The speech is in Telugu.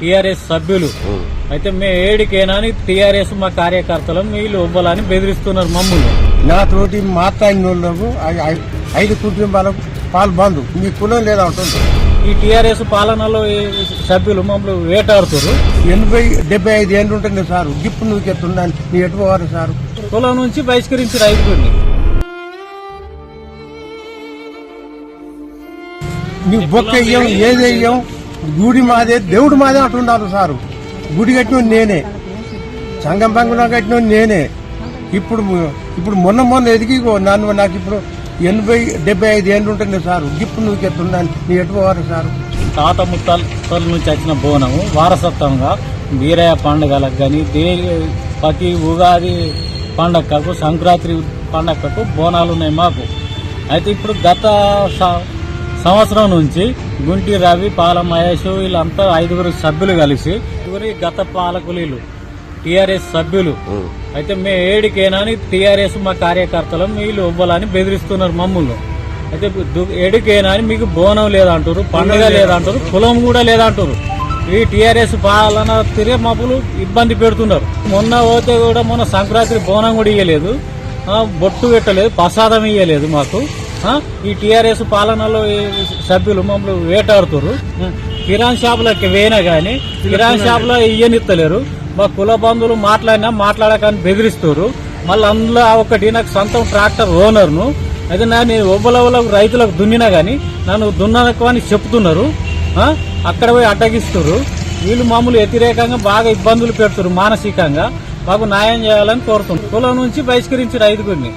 టిఆర్ఎస్ సభ్యులు. అయితే మేము ఏడికేనా టిఆర్ఎస్ మా కార్యకర్తలు వీళ్ళు ఇవ్వాలని బెదిరిస్తున్నారు మమ్మల్ని నా తోటి మాట్లాడిన వాళ్ళకు ఐదు కుటుంబాలకు పాలు బంధు మీ కులం లేదా ఉంటుంది ఈ టిఆర్ఎస్ పాలనలో సభ్యులు మమ్మల్ని వేటాడుతారు ఎనభై డెబ్బై ఐదు ఏళ్ళు ఉంటుంది సారు. గిప్పు నువ్వు ఎత్తున్నాను నీ పోవాలి సారు? కులం నుంచి బహిష్కరించారు ఐదుగురిని. నీవు బొక్క ఏది ఇయ్యం గుడి మాదే దేవుడు మాదే అంటున్నారు సారు. గుడి కట్టిన నేనే. సంగం పంగున కట్టిన నేనే. ఇప్పుడు ఇప్పుడు మొన్న మొన్న ఎదిగి నన్ను నాకు ఇప్పుడు ఎనభై డెబ్బై ఐదు ఏళ్ళు ఉంటుంది సారు. గిప్పు నువ్వు చెప్తున్నాను నీ ఎటు పోవాలి సారు? తాత ముత్తాల నుంచి వచ్చిన బోనము వారసత్వంగా వీరయ్య పండుగలకు కానీ దే ప్రతి ఉగాది పండగకు సంక్రాంతి పండగకు బోనాలు ఉన్నాయి మాకు. అయితే ఇప్పుడు గత స- సంవత్సరం నుంచి గుంటి రవి పాల మహేష్ వీళ్ళంతా ఐదుగురు సభ్యులు కలిసి ఐదుగురి గత పాలకులు టిఆర్ఎస్ సభ్యులు. అయితే మేము ఏడికేనా టిఆర్ఎస్ మా కార్యకర్తలు వీళ్ళు ఇవ్వాలని బెదిరిస్తున్నారు మమ్మల్ని. అయితే ఏడికేనా అని మీకు బోనం లేదంటారు పండుగ లేదంటారు కులం కూడా లేదంటారు ఈ టిఆర్ఎస్ పాలన తిరిగే మబ్బులు ఇబ్బంది పెడుతున్నారు. మొన్న పోతే కూడా మొన్న సంక్రాంతి బోనం కూడా ఇయ్యలేదు. ఆ, బొట్టు పెట్టలేదు ప్రసాదం ఇయ్యలేదు మాకు. ఈ టిఆర్ఎస్ పాలనలో సభ్యులు మమ్మల్ని వేటాడుతారు కిరాణ్ షాపులకి వేయినా గానీ కిరాణ్ షాపులో ఇయ్యనిత్తలేరు. మా కుల బంధువులు మాట్లాడినా మాట్లాడకని బెదిరిస్తారు మళ్ళీ అందులో ఒకటి నాకు సొంతం ట్రాక్టర్ ఓనర్ను. అయితే నా నేను ఒబ్బలవలకు రైతులకు దున్నినా గానీ నన్ను దున్నకు అని చెప్తున్నారు? అక్కడ పోయి అడ్డగిస్తారు వీళ్ళు మామూలు వ్యతిరేకంగా బాగా ఇబ్బందులు పెడుతున్నారు మానసికంగా. మాకు న్యాయం చేయాలని కోరుతున్నారు. కులం నుంచి బహిష్కరించారు ఐదుగురిని.